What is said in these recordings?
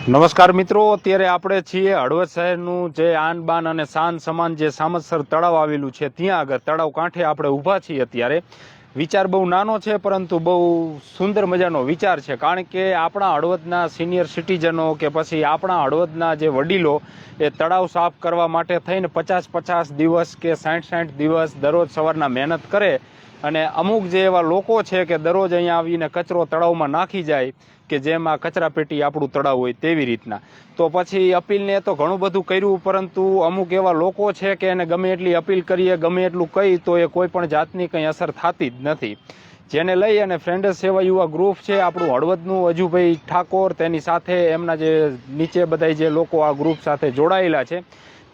નમસ્કાર મિત્રો, અત્યારે આપણે છીએ હળવદ શહેરનું જે આન બાન અને શાન સમાન જે સામતસર તળાવ આવેલું છે, ત્યાં આગળ. તળાવ કાંઠે આપણે ઊભા છીએ અત્યારે. વિચાર બહુ નાનો છે, પરંતુ બહુ સુંદર મજાનો વિચાર છે, કારણ કે આપણા હળવદના સિનિયર સિટીઝનો કે પછી આપણા હળવદના જે વડીલો એ તળાવ સાફ કરવા માટે થઈને પચાસ પચાસ દિવસ કે સાઠ સાઠ દિવસ દરરોજ સવારના મહેનત કરે અને અમુક જે એવા લોકો છે કે દરરોજ અહીંયા આવીને કચરો તળાવમાં નાખી જાય કે જેમાં કચરાપેટી આપણું તળાવ હોય તેવી રીતના. તો પછી અપીલને તો ઘણું બધું કર્યું, પરંતુ અમુક એવા લોકો છે કે એને ગમે એટલી અપીલ કરીએ, ગમે એટલું કહી તો એ કોઈ પણ જાતની કંઈ અસર થતી જ નથી. જેને લઈ અને ફ્રેન્ડસ સેવા યુવા ગ્રુપ છે, આપણું હળવદનું અજુભાઈ ઠાકોર, તેની સાથે એમના જે નીચે બધા જે લોકો આ ગ્રુપ સાથે જોડાયેલા છે,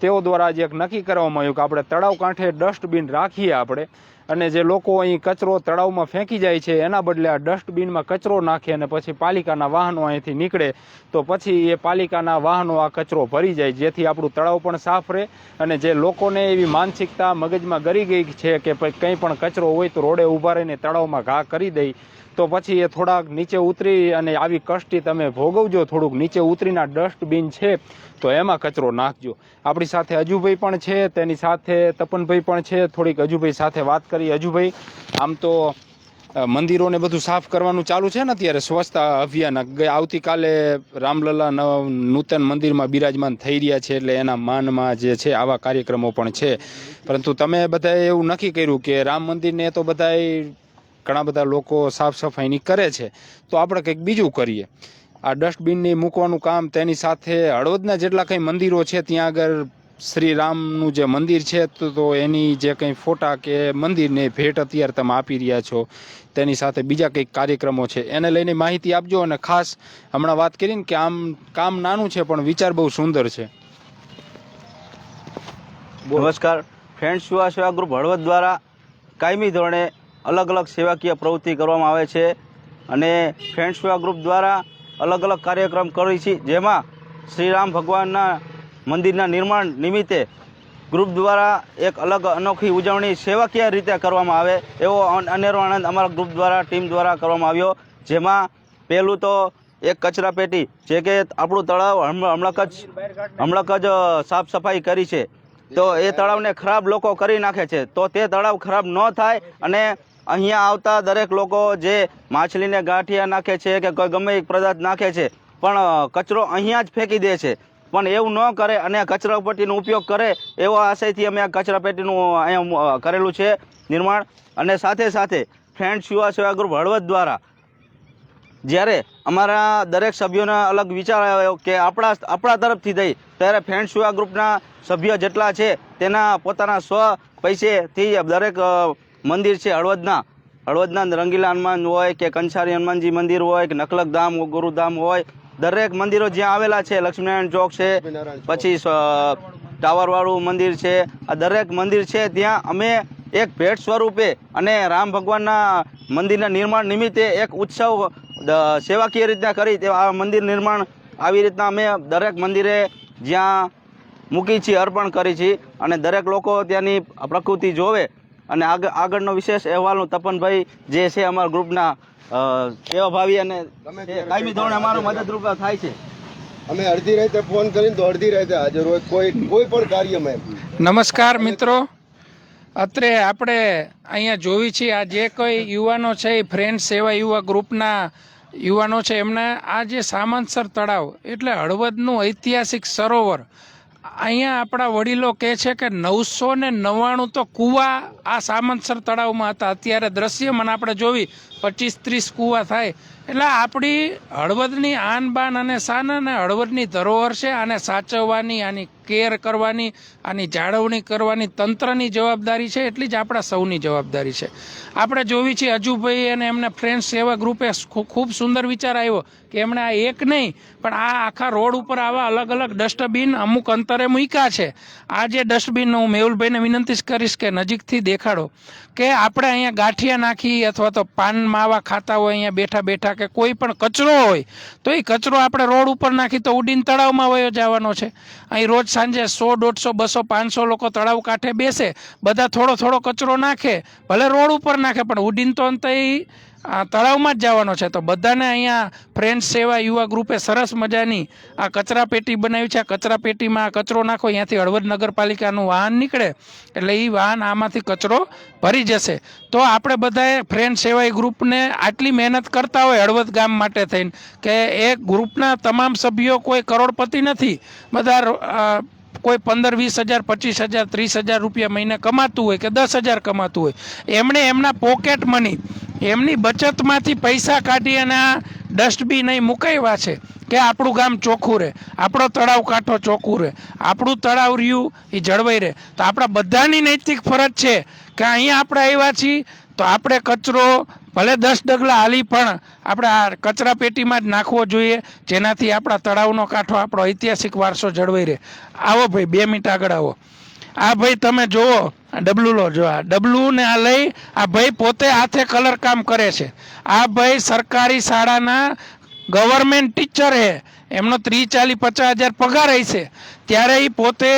તેઓ દ્વારા આજે એક નક્કી કરવામાં આવ્યું કે આપણે તળાવ કાંઠે ડસ્ટબિન રાખીએ આપણે. અને જે લોકો અહીં કચરો તળાવમાં ફેંકી જાય છે, એના બદલે આ ડસ્ટબિનમાં કચરો નાખે અને પછી પાલિકાના વાહનો અહીંથી નીકળે, તો પછી એ પાલિકાના વાહનો આ કચરો ભરી જાય, જેથી આપણું તળાવ પણ સાફ રહે અને જે લોકોને એવી માનસિકતા મગજમાં ગરી ગઈ છે કે કંઈ પણ કચરો હોય તો રોડે ઊભા રહીને તળાવમાં ઘા કરી દઈ તો પછી એ થોડાક નીચે ઉતરી અને આવી કષ્ટી તમે ભોગવજો. થોડુંક નીચે ઉતરીના ડસ્ટબિન છે, તો એમાં કચરો નાખજો. આપણી સાથે અજુભાઈ પણ છે, તેની સાથે તપનભાઈ પણ છે. થોડીક અજુભાઈ સાથે વાત કરી. અજુભાઈ, આમ તો મંદિરોને બધું સાફ કરવાનું ચાલુ છે ને અત્યારે? સ્વચ્છતા અભિયાન. આવતીકાલે રામલલા નૂતન મંદિરમાં બિરાજમાન થઈ રહ્યા છે એટલે એના માનમાં જે છે, આવા કાર્યક્રમો પણ છે. પરંતુ તમે બધાએ એવું નક્કી કર્યું કે રામ મંદિરને તો બધાય ઘણા બધા લોકો સાફ સફાઈની કરે છે. તો આપણે કંઈક બીજું કરીએ. આ ડસ્ટબિનની મૂકવાનું કામ તેની સાથે હળવદના જેટલા કંઈ મંદિરો છે, ત્યાં આગળ શ્રી રામનું જે મંદિર છે, તો એની જે કંઈ ફોટા કે મંદિરને ભેટ અત્યારે તમે આપી રહ્યા છો, તેની સાથે બીજા કંઈક કાર્યક્રમો છે. એને લઈને માહિતી આપજો અને ખાસ હમણાં વાત કરીને કે આમ કામ નાનું છે, પણ વિચાર બહુ સુંદર છે. નમસ્કાર. ફ્રેન્ડ યુવા સેવા ગ્રુપ હળવદ દ્વારા કાયમી ધોરણે અલગ અલગ સેવાકીય પ્રવૃત્તિ કરવામાં આવે છે અને ફ્રેન્ડ સેવા ગ્રુપ દ્વારા અલગ અલગ કાર્યક્રમ કરી છે. જેમાં શ્રીરામ ભગવાનના મંદિરના નિર્માણ નિમિત્તે ગ્રુપ દ્વારા એક અલગ અનોખી ઉજવણી સેવાકીય રીતે કરવામાં આવે એવો અનેરો આનંદ અમારા ગ્રુપ દ્વારા ટીમ દ્વારા કરવામાં આવ્યો. જેમાં પહેલું તો એક કચરાપેટી જે કે આપણું તળાવ હમણાં જ હમણાં જ સાફ સફાઈ કરી છે. તો એ તળાવને ખરાબ લોકો કરી નાખે છે. તો તે તળાવ ખરાબ ન થાય અને અહીંયા આવતા દરેક લોકો જે માછલીને ગાંઠિયા નાખે છે કે કોઈ ગમે એક પદાર્થ નાખે છે, પણ કચરો અહીંયા જ ફેંકી દે છે. પણ એવું ન કરે અને કચરાપેટીનો ઉપયોગ કરે એવો આશયથી અમે આ કચરાપેટીનું અહીંયા કરેલું છે નિર્માણ. અને સાથે સાથે ફ્રેન્ડ્સ યુવા સેવા ગ્રુપ હળવદ દ્વારા જ્યારે અમારા દરેક સભ્યોના અલગ વિચાર આવ્યો કે આપણા આપણા તરફથી થઈ ત્યારે ફ્રેન્ડ સુવા ગ્રુપના સભ્ય જેટલા છે તેના પોતાના સ્વ પૈસેથી દરેક મંદિર છે હળવદના. હળવદના રંગીલા હનુમાન હોય કે કંસારી હનુમાનજી મંદિર હોય કે નકલક ધામ ગુરુધામ હોય, દરેક મંદિરો જ્યાં આવેલા છે, લક્ષ્મીનારાયણ ચોક છે, પછી ટાવરવાળું મંદિર છે, આ દરેક મંદિર છે ત્યાં અમે એક ભેટ સ્વરૂપે અને રામ ભગવાનના મંદિરના નિર્માણ નિમિત્તે એક ઉત્સવ સેવાકીય રીતના કરી તે આ મંદિર નિર્માણ આવી રીતના અમે દરેક મંદિરે જ્યાં મૂકી છીએ, અર્પણ કરી છીએ અને દરેક લોકો ત્યાંની પ્રકૃતિ જોવે અને આગ- આગળનો વિશેષ અહેવાલનું તપનભાઈ જે છે અમારા ગ્રુપના સેવા ભાવી અને કાયમી ધોરણે અમારો મદદરૂપ થાય છે. અમે અડધી રાતે ફોન કરીને તો અડધી રાતે હાજર હોય કોઈ કોઈ પણ કાર્યમાં નમસ્કાર મિત્રો. અત્રે આપણે અહીંયા જોવી છીએ આ જે કોઈ યુવાનો છે એ ફ્રેન્ડ સેવા યુવા ગ્રુપના યુવાનો છે એમના આ જે સામંતસર તળાવ એટલે હળવદનું ઐતિહાસિક સરોવર અહીંયા આપણા વડીલો કહે છે કે નવસો ને નવ્વાણું તો કૂવા આ સામંતસર તળાવમાં હતા. અત્યારે દ્રશ્યમાન આપણે જોવી પચીસ ત્રીસ કૂવા થાય. એટલે આપણી હળવદની આન બાન અને શાન અને હળવદની ધરોહર છે, આને સાચવવાની, આની કેર કરવાની, આની જાળવણી કરવાની તંત્રની જવાબદારી છે, એટલી જ આપણા સૌની જવાબદારી છે. આપણે જોવી છીએ અજુભાઈ અને એમને ફ્રેન્ડ્સ સેવા ગ્રુપે ખૂબ સુંદર વિચાર આવ્યો કે એમણે આ એક નહીં, પણ આ આખા રોડ ઉપર આવા અલગ અલગ ડસ્ટબિન અમુક અંતરે મૂક્યા છે. આ જે ડસ્ટબિન હું મેહુલભાઈને વિનંતી કરીશ કે નજીકથી દેખાડો કે આપણે અહીંયા ગાંઠિયા નાખી અથવા તો પાન માવા ખાતા હોય, અહીંયા બેઠા બેઠા કે કોઈ પણ કચરો હોય, તો એ કચરો આપણે રોડ ઉપર નાખી તો ઉડીને તળાવમાં વયો જવાનો છે. અહીં રોજ સાંજે સો, દોઢસો, બસો, પાંચસો લોકો તળાવ કાંઠે બેસે, બધા થોડો થોડો કચરો નાખે, ભલે રોડ ઉપર નાખે, પણ ઉડીને તો અંતે તળાવમાં જ જવાનો છે. તો બધાને અહીંયા ફ્રેન્ડ્સ સેવા યુવા ગ્રુપે સરસ મજાની આ કચરા પેટી બનાવી છે. આ કચરા પેટીમાં કચરો નાખો, અહીંયાથી હળવદ નગરપાલિકાનું વાહન નીકળે, એટલે એ વાહન આમાંથી કચરો ભરી જશે. તો આપણે બધાએ ફ્રેન્ડ સેવા ગ્રુપને આટલી મહેનત કરતા હોય હળવદ ગામ માટે થઈને, કે એ ગ્રુપના તમામ સભ્યો કોઈ કરોડપતિ નથી. બધા કોઈ પંદર, વીસ હજાર, પચીસ હજાર, ત્રીસ હજાર રૂપિયા મહિને કમાતું હોય કે દસ હજાર કમાતું હોય. એમણે એમના પોકેટ મની એમની બચતમાંથી પૈસા કાઢી અને આ ડસ્ટબિન અહીં મુકાવ્યા છે કે આપણું ગામ ચોખ્ખું રહે, આપણો તળાવ કાંઠો ચોખ્ખું રહે, આપણું તળાવ રહ્યું એ જળવાઈ રહે. તો આપણા બધાની નૈતિક ફરજ છે કે અહીંયા આપણે આવ્યા છીએ તો આપણે કચરો, ભલે દસ ડગલા હાલી પણ આપણે આ કચરા પેટીમાં જ નાખવો જોઈએ, જેનાથી આપણા તળાવનો કાંઠો આપણો ઐતિહાસિક વારસો જળવાઈ રહે. આવો ભાઈ, બે મિનિટ આગળ આવો. આ ભાઈ તમે જુઓ ડબલું લો, જો આ ડબલું ને આ લઈ આ ભાઈ પોતે હાથે કલર કામ કરે છે. આ ભાઈ સરકારી શાળાના ગવર્મેન્ટ ટીચર હે. એમનો ત્રીસ ચાલીસ પચાસ હજાર પગાર હશે. ત્યારે એ પોતે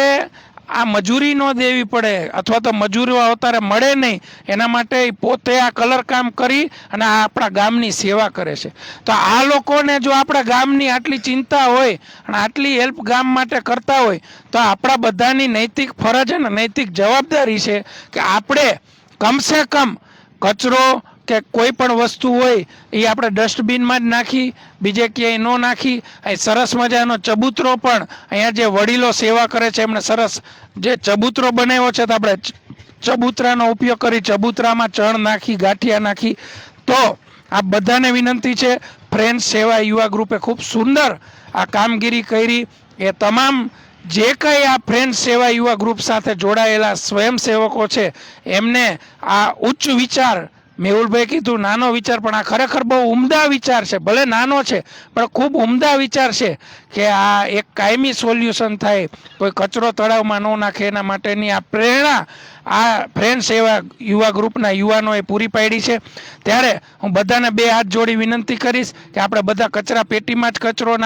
આ મજૂરી ન દેવી પડે અથવા તો મજૂરીઓ અવતારે મળે નહીં, એના માટે પોતે આ કલર કામ કરી અને આ આપણા ગામની સેવા કરે છે. તો આ લોકોને જો આપણા ગામની આટલી ચિંતા હોય અને આટલી હેલ્પ ગામ માટે કરતા હોય, તો આપણા બધાની નૈતિક ફરજ અને નૈતિક જવાબદારી છે કે આપણે કમસે કમ કચરો કે કોઈ પણ વસ્તુ હોય, એ આપણે ડસ્ટબિનમાં જ નાખી, બીજે ક્યાંય ન નાખી. અહીં સરસ મજાનો ચબૂતરો પણ અહીંયા જે વડીલો સેવા કરે છે એમણે સરસ જે ચબૂતરો બનાવ્યો છે, તો આપણે ચબૂતરાનો ઉપયોગ કરી ચબૂતરામાં ચણ નાખી, ગાંઠિયા નાખી. તો આ બધાને વિનંતી છે ફ્રેન્ડ સેવા યુવા ગ્રુપે ખૂબ સુંદર આ કામગીરી કરી. એ તમામ જે કંઈ આ ફ્રેન્ડ સેવા યુવા ગ્રુપ સાથે જોડાયેલા સ્વયંસેવકો છે, એમને આ ઉચ્ચ વિચાર મેહુલભાઈ કીધું, નાનો વિચાર, પણ આ ખરેખર બહુ ઉમદા વિચાર છે. ભલે નાનો છે, પણ ખૂબ ઉમદા વિચાર છે કે આ એક કાયમી સોલ્યુશન થાય. કોઈ કચરો તળાવમાં ન નાખે, એના માટેની આ પ્રેરણા આ ફ્રેન્ડ સેવા યુવા ગ્રુપના યુવાનોએ પૂરી પાડી છે. ત્યારે હું બધાને બે હાથ જોડી વિનંતી કરીશ કે આપણે બધા કચરા પેટીમાં જ કચરો